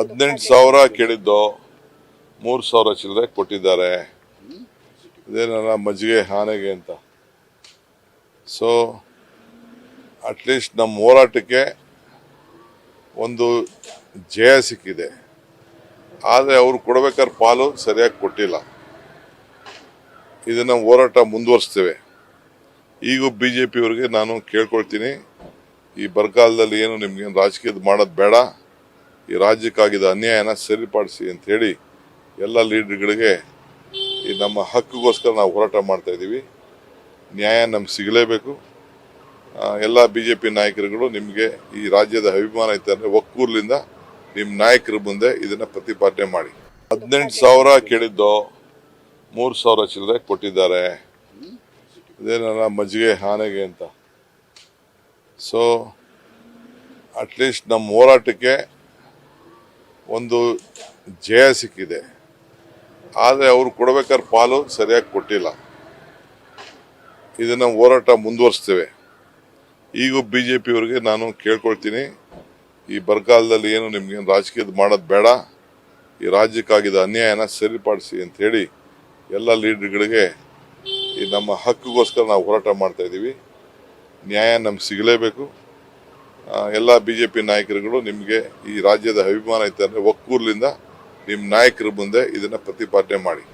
ಹದಿನೆಂಟು ಸಾವಿರ ಕೇಳಿದ್ದು, ಮೂರು ಸಾವಿರ ಚಿಲ್ಲರೆ ಕೊಟ್ಟಿದ್ದಾರೆ. ಇದೇನಲ್ಲ ಮಜ್ಜಿಗೆ ಆನೆಗೆ ಅಂತ. ಸೊ ಅಟ್ಲೀಸ್ಟ್ ನಮ್ಮ ಹೋರಾಟಕ್ಕೆ ಒಂದು ಜಯ ಸಿಕ್ಕಿದೆ. ಆದರೆ ಅವರು ಕೊಡಬೇಕಾದ್ರೆ ಪಾಲು ಸರಿಯಾಗಿ ಕೊಟ್ಟಿಲ್ಲ. ಇದನ್ನು ಹೋರಾಟ ಮುಂದುವರಿಸ್ತೇವೆ. ಈಗೂ ಬಿ ಜೆ ಪಿಯವ್ರಿಗೆ ನಾನು ಕೇಳ್ಕೊಳ್ತೀನಿ. ಈ ಬರಗಾಲದಲ್ಲಿ ಏನು ನಿಮ್ಗೆ ರಾಜಕೀಯದ ಮಾಡೋದು ಬೇಡ. ಈ ರಾಜ್ಯಕ್ಕಾಗಿದ್ದ ಅನ್ಯಾಯನ ಸರಿಪಡಿಸಿ ಅಂತ ಹೇಳಿ ಎಲ್ಲ ಲೀಡರ್ಗಳಿಗೆ ಈ ನಮ್ಮ ಹಕ್ಕಿಗೋಸ್ಕರ ನಾವು ಹೋರಾಟ ಮಾಡ್ತಾ ಇದ್ದೀವಿ. ನ್ಯಾಯ ನಮ್ಗೆ ಸಿಗಲೇಬೇಕು. ಎಲ್ಲ ಬಿ ಜೆ ಪಿ ನಾಯಕರುಗಳು ನಿಮಗೆ ಈ ರಾಜ್ಯದ ಅಭಿಮಾನ ಐತೆ ಅಂದರೆ ಒಕ್ಕೂರ್ಲಿಂದ ನಿಮ್ಮ ನಾಯಕರ ಮುಂದೆ ಇದನ್ನು ಪ್ರತಿಪಾದನೆ ಮಾಡಿ. ಹದಿನೆಂಟು ಸಾವಿರ ಕೇಳಿದ್ದು ಮೂರು ಸಾವಿರ ಚಿಲ್ಲರೆ ಕೊಟ್ಟಿದ್ದಾರೆ. ಇದೇನಲ್ಲ ಮಜ್ಜಿಗೆ, ಆನೆಗೆ ಅಂತ. ಸೊ ಅಟ್ಲೀಸ್ಟ್ ನಮ್ಮ ಹೋರಾಟಕ್ಕೆ ಒಂದು ಜಯ ಸಿಕ್ಕಿದೆ. ಆದರೆ ಅವರು ಕೊಡಬೇಕಾದ್ರೆ ಪಾಲು ಸರಿಯಾಗಿ ಕೊಟ್ಟಿಲ್ಲ. ಇದನ್ನು ಹೋರಾಟ ಮುಂದುವರಿಸ್ತೇವೆ. ಈಗೂ ಬಿ ಜೆ ಪಿಯವ್ರಿಗೆ ನಾನು ಕೇಳ್ಕೊಳ್ತೀನಿ. ಈ ಬರಗಾಲದಲ್ಲಿ ಏನು ನಿಮ್ಗೆ ರಾಜಕೀಯದ ಮಾಡೋದು ಬೇಡ. ಈ ರಾಜ್ಯಕ್ಕಾಗಿದ್ದ ಅನ್ಯಾಯನ ಸರಿಪಡಿಸಿ ಅಂಥೇಳಿ ಎಲ್ಲ ಲೀಡರ್ಗಳಿಗೆ ಈ ನಮ್ಮ ಹಕ್ಕಿಗೋಸ್ಕರ ನಾವು ಹೋರಾಟ ಮಾಡ್ತಾ ಇದ್ದೀವಿ ನ್ಯಾಯ ನಮ್ಗೆ ಸಿಗಲೇಬೇಕು. ಎಲ್ಲ ಬಿ ಜೆ ಪಿ ನಾಯಕರುಗಳು ನಿಮಗೆ ಈ ರಾಜ್ಯದ ಅಭಿಮಾನ ಐತೆ ಅಂದರೆ ಒಕ್ಕೂರ್ಲಿಂದ ನಿಮ್ಮ ನಾಯಕರ ಮುಂದೆ ಇದನ್ನು ಪ್ರತಿಪಾದನೆ ಮಾಡಿ.